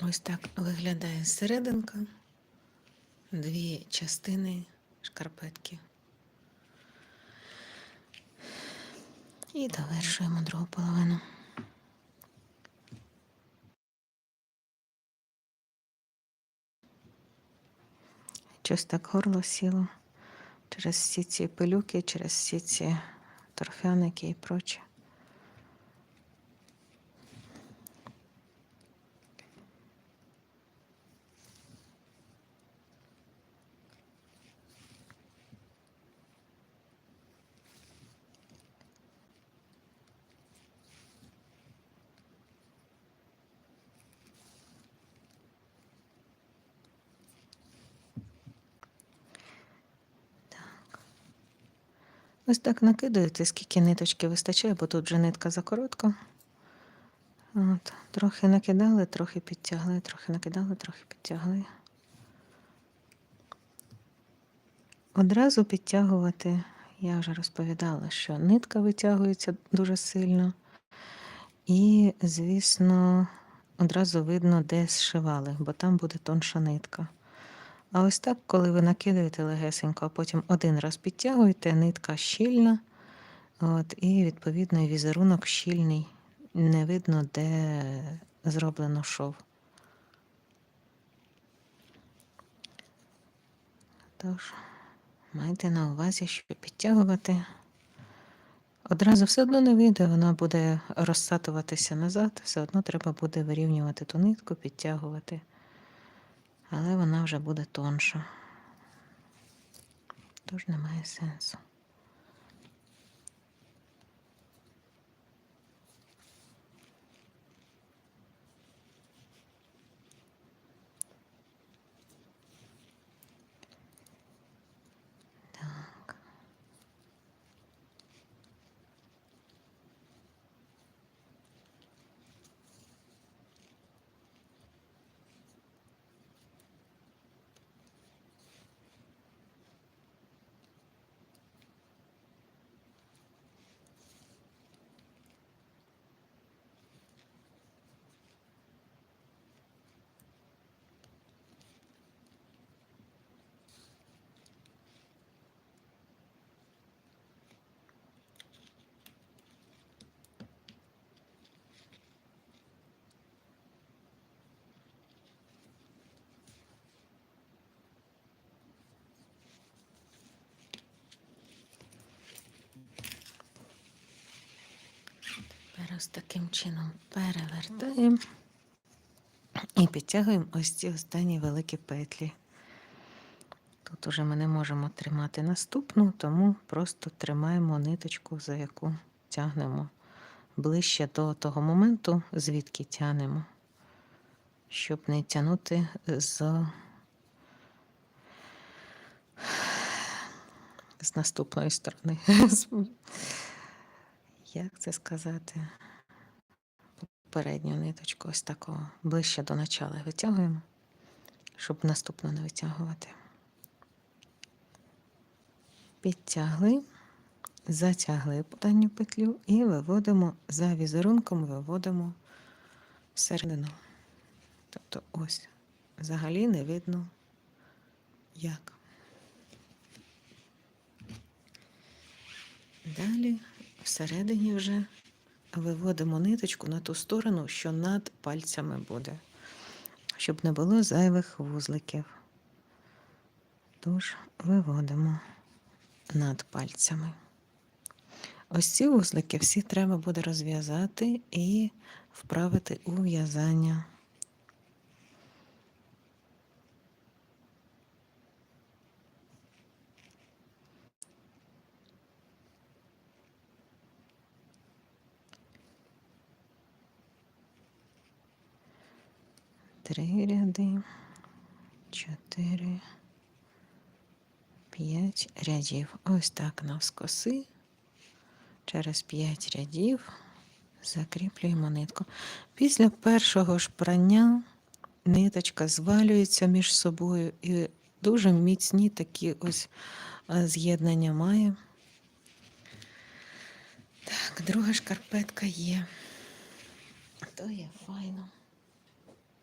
Ось так виглядає серединка, дві частини шкарпетки. І довершуємо другу половину. Щось так горло сіло через всі ці пилюки, через всі ці торфяники і проче. Ось так накидаєте, скільки ниточки вистачає, бо тут вже нитка закоротка. От, трохи накидали, трохи підтягли, трохи накидали, трохи підтягли. Одразу підтягувати, я вже розповідала, що нитка витягується дуже сильно. І, звісно, одразу видно, де зшивали, бо там буде тонша нитка. А ось так, коли ви накидаєте легесенько, а потім один раз підтягуєте, нитка щільна, от, і, відповідно, візерунок щільний. Не видно, де зроблено шов. Тож, майте на увазі, що підтягувати. Одразу все одно не вийде, вона буде розсатуватися назад, все одно треба буде вирівнювати ту нитку, підтягувати але вона вже буде тонша. Тож немає сенсу. Ось таким чином перевертаємо і підтягуємо ось ці останні великі петлі. Тут уже ми не можемо тримати наступну, тому просто тримаємо ниточку, за яку тягнемо ближче до того моменту, звідки тягнемо, щоб не тягнути з, з наступної сторони. Як це сказати? Передню ниточку ось такого ближче до начала витягуємо, щоб наступно не витягувати. Підтягли, затягли поданню петлю і виводимо за візерунком, виводимо всередину. Тобто ось взагалі не видно як. Далі всередині вже виводимо ниточку на ту сторону, що над пальцями буде, щоб не було зайвих вузликів. Тож виводимо над пальцями. Ось ці вузлики всі треба буде розв'язати і вправити у в'язання. Три ряди, чотири, п'ять рядів. Ось так навскоси. Через п'ять рядів закріплюємо нитку. Після першого ж прання ниточка звалюється між собою і дуже міцні такі ось з'єднання має. Так, друга шкарпетка є. То є файно.